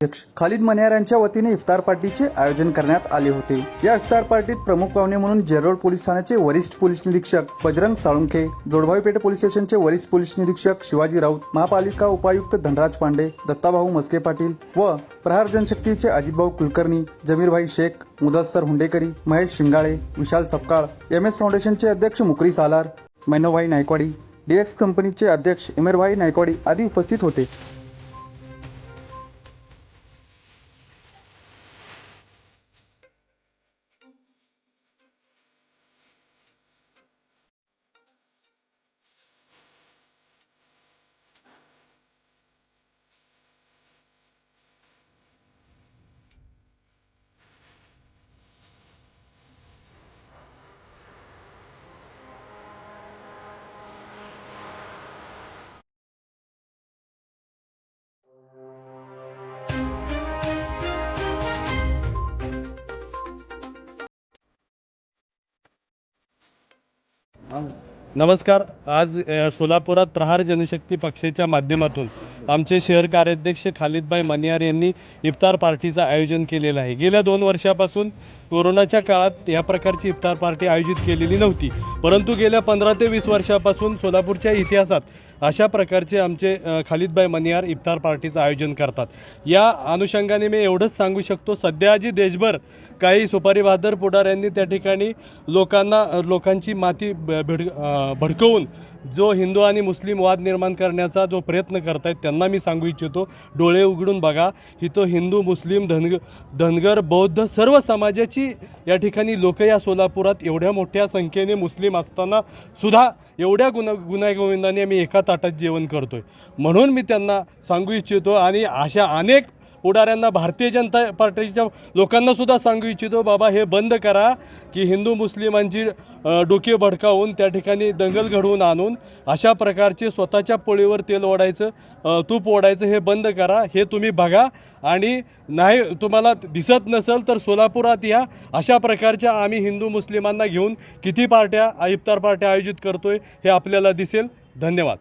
अध्यक्ष. खालिद मन्यार यांच्या वतीने इफ्तार पार्टीचे आयोजन करण्यात आले होते. या इफ्तार पार्टीत प्रमुख पाहुणे म्हणून जेरोड पोलीस ठाण्याचे वरिष्ठ पोलीस निरीक्षक बजरंग साळुंखे जोडभावी पेठ पोलीस स्टेशनचे वरिष्ठ पोलीस निरीक्षक शिवाजी राऊत महापालिका उपायुक्त धनराज पांडे दत्ताभाऊ मस्के पाटील व प्रहार जनशक्तीचे अजितभाऊ कुलकर्णी जमीरभाई शेख मुदस्सर हुंडेकरी महेश शिंगाळे विशाल सपकाळ एम एस फाउंडेशनचे अध्यक्ष मुकरी सालार मैनोभाई नायकवाडी डीएक्स कंपनीचे अध्यक्ष इमेरभाई नायकवाडी आदी उपस्थित होते. नमस्कार. आज सोलापुरात प्रहार जनशक्ती पक्षाच्या माध्यमातून आमचे शहर कार्याध्यक्ष खालिदभाई मनियार यांनी इफ्तार पार्टीचं आयोजन केलेलं आहे. गेल्या दोन वर्षापासून कोरोनाच्या काळात या प्रकारची इफ्तार पार्टी आयोजित केलेली नव्हती. परंतु गेल्या पंधरा ते वीस वर्षापासून सोलापूरच्या इतिहासात अशा प्रकारचे आमचे खालिदभाई मनियार इफ्तार पार्टीचं आयोजन करतात. या अनुषंगाने मी एवढंच सांगू शकतो सध्या जी देशभर काही सुपारी बहादर पुढाऱ्यांनी त्या ठिकाणी लोकांना लोकांची माती ब- भिड भडकवून जो हिंदू आणि मुस्लिम वाद निर्माण करण्याचा जो प्रयत्न करत आहेत त्यांना त्यांना मी सांगू इच्छितो डोळे उघडून बघा. इथं हिंदू मुस्लिम धनग धनगर बौद्ध सर्व समाजाची या ठिकाणी लोक या सोलापुरात एवढ्या मोठ्या संख्येने मुस्लिम असताना सुद्धा एवढ्या गुन्हा गुन्हेगोविंदाने आम्ही एका ताटात जेवण करतो आहे म्हणून मी त्यांना सांगू इच्छितो आणि अशा अनेक पुढाऱ्यांना भारतीय जनता पार्टीच्या लोकांनासुद्धा सांगू इच्छितो बाबा हे बंद करा की हिंदू मुस्लिमांची डोके भडकावून त्या ठिकाणी दंगल घडवून आणून अशा प्रकारचे स्वतःच्या पोळीवर तेल ओढायचं तूप ओढायचं हे बंद करा हे तुम्ही बघा. आणि नाही तुम्हाला दिसत नसेल तर सोलापुरात या. अशा प्रकारच्या आम्ही हिंदू मुस्लिमांना घेऊन किती पार्ट्या इफ्तार पार्ट्या आयोजित करतोय हे आपल्याला दिसेल. धन्यवाद.